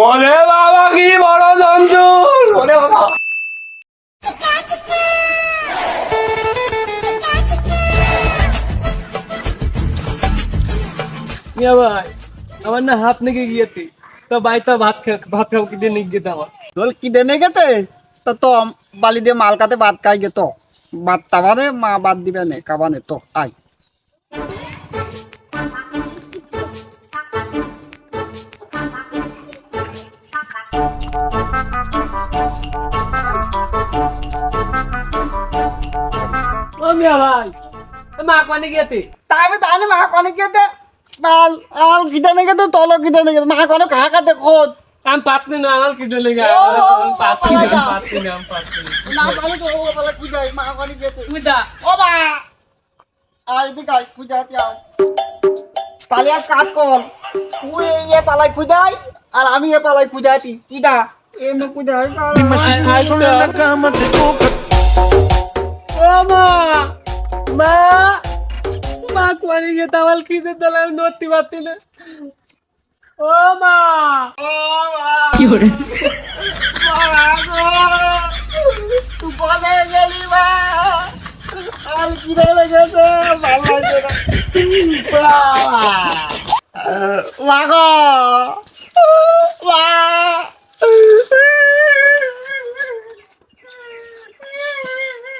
ওরে বাবা কি বড় জঞ্জুর! ওরে বাবা। মিয়া ভাই আমার না হাত নেগে গিয়েছে। তো ভাই তো ভাত ভাত খাও কি দিয়ে নিয়ে গেতে আমার তোর কি দেনে গেতে তো? তো বালি দিয়ে মাল কাতে ভাত খাই গে তো। ভাত তাবারে মা ভাত দিবে নে কাবানে তো আই মিয়া ভাই। তো মা কোনে তাবে তানে মা কোনে গেতে আমার কি দেনে গেতে তলো গেতে মা কোনে খোদ আমি পাতনি না আমার কি ডলে গা ও, পাতনি না। পাতনি না পাতনি না। না পালে তো ও পালে মা কোনে গেতে তুমি দা ও বা আই দিকে আই পালিয়া কাট কল তুই এ পালাই খুঁজাই আর আমি এ পালাই খুঁজাতি কিডা এমনি খুঁজাই ও মা মা মা কোনে গেতে আমার কি দিয়ে দিলে আমি নড়তে পারতি না ও মা কি হরে তুই বলে গেলি মা আর কি রে লেগেছে ভালো লাগছে না মা গো মা বাল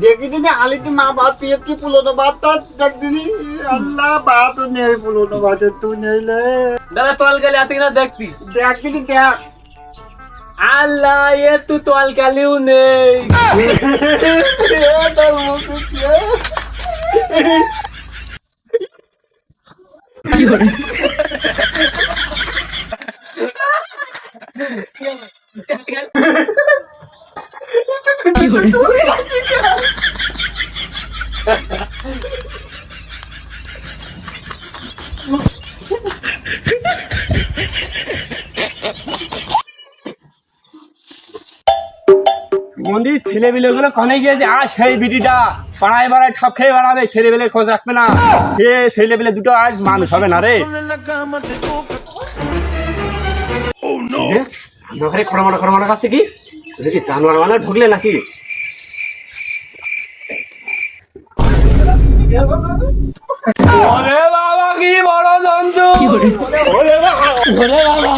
দেখি দিনে আলিতে মা ভাত তুই কি পুলোনো ভাত তার দেখ দিনি আল্লাহ ভাত নেই পুলোনো ভাত তুই নেইলে দাদা তোয়াল গেলে আতে কিনা দেখতি দেখ দিনি দেখ আল্লাহ এ তু তোয়াল কালিও নেই তোর মুখ উঠিয়ে। মন্দির ছেলেবেলে গুলো কনে গিয়েছে আর সেই বিটিটা পাড়ায় পাড়ায় ঠপ খেয়ে বেড়াবে ছেলেবেলে খোঁজ রাখবে না। সে ছেলেবেলে দুটো আজ মানুষ হবে না রে। ঘরে কাছে কি? দেখি জানোয়ার মানে ঢুকলে নাকি? কি বড় জন্তু? ওরে বাবা। ওরে বাবা।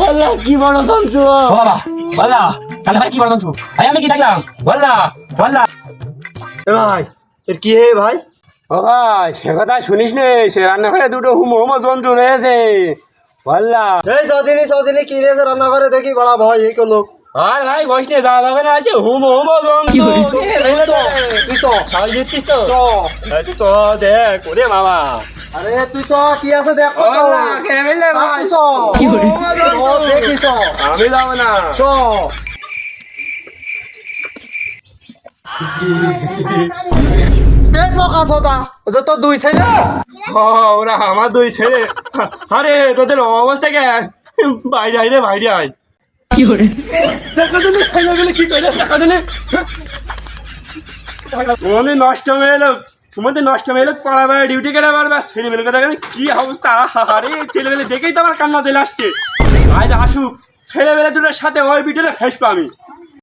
বললা কি বড় জন্তু? বাবা বললা। তাহলে ভাই কি বড় জন্তু? ভাই আমি কি দেখলাম? বললা বললা। ভাই এর কি হে ভাই? ও ভাই সে কথা শুনিস নে সে রান্নাঘরে দুটো হুমো হুমো জন্তু রয়েছে। বললা। এই সদিনী সদিনী কি রে রান্না করে দেখি বড়া ভয় এই লোক আর ভাই বসনে যাওয়া যাবে না আছে হুমো হুমো জন্তু। তুই চ তো? চ। তো চ দেখ ওরে বাবা। আরে তুই চ কি আছে দেখ কে আমি যাব না। চ। পেট মকা ছটা যত দুই ছেলে? ওরা আমার দুই ছেলে। আরে তোদের অবস্থা কে? বাইরে আয় রে বাইরে আয়। দেখা দিলে ছেলেগুলো কি করে দেখা দিলে নষ্ট হয়ে এলো তোমাদের নষ্ট হয়ে এলো ডিউটি কেটে পারবে ছেলেমেয়েকে কথা কি অবস্থা? আরে ছেলেমেলে দেখেই তো আমার কান্না চলে আসছে। আজ আসুক ছেলেমেলে দুটোর সাথে ওই ভিডিওটা ফেসবো আমি